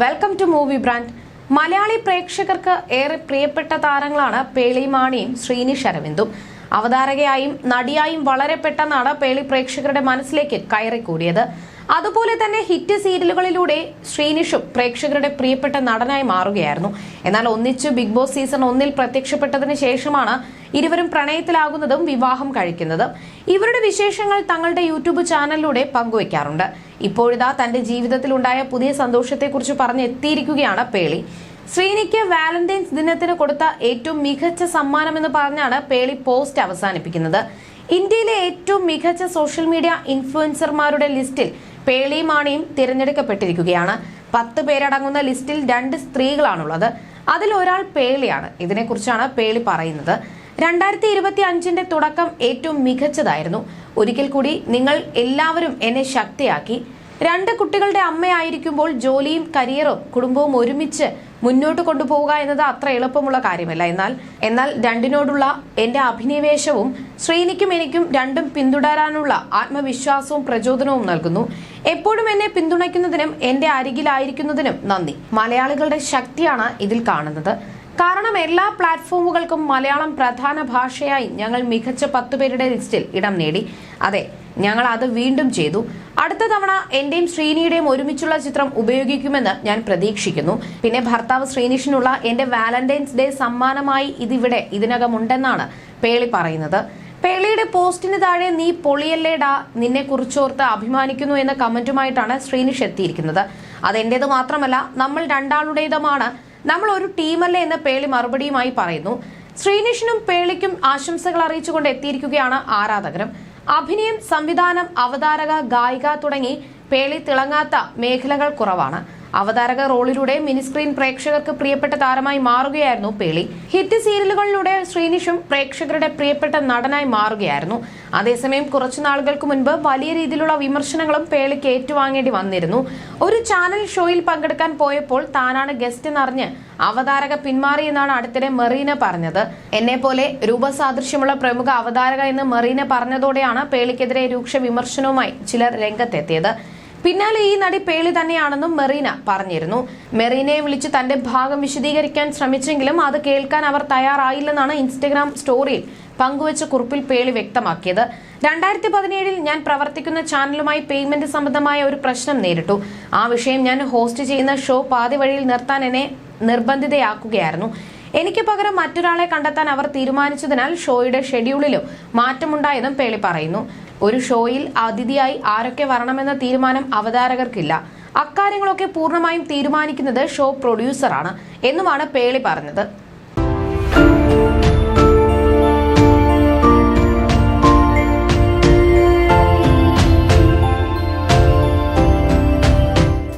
Welcome to movie brand Malayali പ്രേക്ഷകർക്ക് ഏറെ പ്രിയപ്പെട്ട താരങ്ങളാണ് പേളി മാണിയും ശ്രീനിഷ് അരവിന്ദും. അവതാരകയായും നടിയായും വളരെ പെട്ടെന്നാണ് പേളി പ്രേക്ഷകരുടെ മനസ്സിലേക്ക് കയറിക്കൂടിയത്. അതുപോലെ തന്നെ ഹിറ്റ് സീരിയലുകളിലൂടെ ശ്രീനിഷും പ്രേക്ഷകരുടെ പ്രിയപ്പെട്ട നടനായി മാറുകയായിരുന്നു. എന്നാൽ ഒന്നിച്ച് ബിഗ് ബോസ് സീസൺ ഒന്നിൽ പ്രത്യക്ഷപ്പെട്ടതിന് ശേഷമാണ് ഇരുവരും പ്രണയത്തിലാകുന്നതും വിവാഹം കഴിക്കുന്നതും. ഇവരുടെ വിശേഷങ്ങൾ തങ്ങളുടെ യൂട്യൂബ് ചാനലിലൂടെ പങ്കുവയ്ക്കാറുണ്ട്. ഇപ്പോഴിതാ തന്റെ ജീവിതത്തിലുണ്ടായ പുതിയ സന്തോഷത്തെക്കുറിച്ച് പറഞ്ഞ് എത്തിയിരിക്കുകയാണ് പേളി. ശ്രീനിക്ക് വാലന്റൈൻസ് ദിനത്തിന് കൊടുത്ത ഏറ്റവും മികച്ച സമ്മാനമെന്ന് പറഞ്ഞാണ് പേളി പോസ്റ്റ് അവസാനിപ്പിക്കുന്നത്. ഇന്ത്യയിലെ ഏറ്റവും മികച്ച സോഷ്യൽ മീഡിയ ഇൻഫ്ലുവൻസർമാരുടെ ലിസ്റ്റിൽ പേളി മാണിയും തിരഞ്ഞെടുക്കപ്പെട്ടിരിക്കുകയാണ്. പത്ത് പേരടങ്ങുന്ന ലിസ്റ്റിൽ രണ്ട് സ്ത്രീകളാണുള്ളത്. അതിൽ ഒരാൾ പേളിയാണ്. ഇതിനെക്കുറിച്ചാണ് പേളി പറയുന്നത്. രണ്ടായിരത്തി ഇരുപത്തി അഞ്ചിന്റെ തുടക്കം ഏറ്റവും മികച്ചതായിരുന്നു. ഒരിക്കൽ കൂടി നിങ്ങൾ എല്ലാവരും എന്നെ ശക്തിയാക്കി. രണ്ട് കുട്ടികളുടെ അമ്മയായിരിക്കുമ്പോൾ ജോലിയും കരിയറും കുടുംബവും ഒരുമിച്ച് മുന്നോട്ട് കൊണ്ടുപോവുക എന്നത് അത്ര എളുപ്പമുള്ള കാര്യമല്ല. എന്നാൽ എന്നാൽ രണ്ടിനോടുള്ള എന്റെ അഭിനിവേശവും ശ്രീനിക്കും എനിക്കും രണ്ടും പിന്തുടരാനുള്ള ആത്മവിശ്വാസവും പ്രചോദനവും നൽകുന്നു. എപ്പോഴും എന്നെ പിന്തുണയ്ക്കുന്നതിനും എന്റെ അരികിലായിരിക്കുന്നതിനും നന്ദി. മലയാളികളുടെ ശക്തിയാണ് ഇതിൽ കാണുന്നത്. കാരണം എല്ലാ പ്ലാറ്റ്ഫോമുകൾക്കും മലയാളം പ്രധാന ഭാഷയായി ഞങ്ങൾ മികച്ച പത്ത് പേരുടെ ലിസ്റ്റിൽ ഇടം നേടി. അതെ ഞങ്ങൾ അത് വീണ്ടും ചെയ്തു. അടുത്ത തവണ എന്റെയും ശ്രീനിയുടെയും ഒരുമിച്ചുള്ള ചിത്രം ഉപയോഗിക്കുമെന്ന് ഞാൻ പ്രതീക്ഷിക്കുന്നു. പിന്നെ ഭർത്താവ് ശ്രീനിഷിനുള്ള എന്റെ വാലന്റൈൻസ് ഡേ സമ്മാനമായി ഇതിവിടെ ഇതിനകം ഉണ്ടെന്നാണ് പേളി പറയുന്നത്. പേളിയുടെ പോസ്റ്റിന് താഴെ നീ പൊളിയല്ലേടാ നിന്നെ കുറിച്ചോർത്ത് അഭിമാനിക്കുന്നു എന്ന കമന്റുമായിട്ടാണ് ശ്രീനിഷ് എത്തിയിരിക്കുന്നത്. അതെന്റേത് മാത്രമല്ല നമ്മൾ രണ്ടാളുടേതുമാണ്. നമ്മൾ ഒരു ടീമല്ലേ എന്ന് പേളി മറുപടിയുമായി പറയുന്നു. ശ്രീനിഷിനും പേളിക്കും ആശംസകൾ അറിയിച്ചുകൊണ്ട് എത്തിയിരിക്കുകയാണ് ആരാധകരും. അഭിനയം സംവിധാനം അവതാരക ഗായിക തുടങ്ങി പേളി തിളങ്ങാത്ത മേഖലകൾ കുറവാണ്. അവതാരക റോളിലൂടെ മിനിസ്ക്രീൻ പ്രേക്ഷകർക്ക് പ്രിയപ്പെട്ട താരമായി മാറുകയായിരുന്നു പേളി. ഹിറ്റ് സീരിയലുകളിലൂടെ ശ്രീനിഷും പ്രേക്ഷകരുടെ പ്രിയപ്പെട്ട നടനായി മാറുകയായിരുന്നു. അതേസമയം കുറച്ചു നാളുകൾക്ക് മുൻപ് വലിയ രീതിയിലുള്ള വിമർശനങ്ങളും പേളിക്ക് ഏറ്റുവാങ്ങേണ്ടി വന്നിരുന്നു. ഒരു ചാനൽ ഷോയിൽ പങ്കെടുക്കാൻ പോയപ്പോൾ താനാണ് ഗസ്റ്റ് എന്നറിഞ്ഞ് അവതാരക പിന്മാറിയെന്നാണ് അടുത്തിടെ മെറീന പറഞ്ഞത്. എന്നെ പോലെ രൂപസാദൃശ്യമുള്ള പ്രമുഖ അവതാരക എന്ന് മെറീന പറഞ്ഞതോടെയാണ് പേളിക്കെതിരെ രൂക്ഷ വിമർശനവുമായി ചിലർ രംഗത്തെത്തിയത്. പിന്നാലെ ഈ നടി പേളി തന്നെയാണെന്നും മെറീന പറഞ്ഞിരുന്നു. മെറീനയെ വിളിച്ച് തന്റെ ഭാഗം വിശദീകരിക്കാൻ ശ്രമിച്ചെങ്കിലും അത് കേൾക്കാൻ അവർ തയ്യാറായില്ലെന്നാണ് ഇൻസ്റ്റഗ്രാം സ്റ്റോറിയിൽ പങ്കുവച്ച കുറിപ്പിൽ പേളി വ്യക്തമാക്കിയത്. രണ്ടായിരത്തി പതിനേഴിൽ ഞാൻ പ്രവർത്തിക്കുന്ന ചാനലുമായി പേയ്മെന്റ് സംബന്ധമായ ഒരു പ്രശ്നം നേരിട്ടു. ആ വിഷയം ഞാൻ ഹോസ്റ്റ് ചെയ്യുന്ന ഷോ പാതി വഴിയിൽ നിർത്താൻ എന്നെ നിർബന്ധിതയാക്കുകയായിരുന്നു. എനിക്ക് പകരം മറ്റൊരാളെ കണ്ടെത്താൻ അവർ തീരുമാനിച്ചതിനാൽ ഷോയുടെ ഷെഡ്യൂളിലും മാറ്റമുണ്ടായെന്നും പേളി പറയുന്നു. ഒരു ഷോയിൽ അതിഥിയായി ആരൊക്കെ വരണമെന്ന തീരുമാനം അവതാരകർക്കില്ല. അക്കാര്യങ്ങളൊക്കെ പൂർണമായും തീരുമാനിക്കുന്നത് ഷോ പ്രൊഡ്യൂസറാണ് എന്നുമാണ് പേളി പറഞ്ഞത്.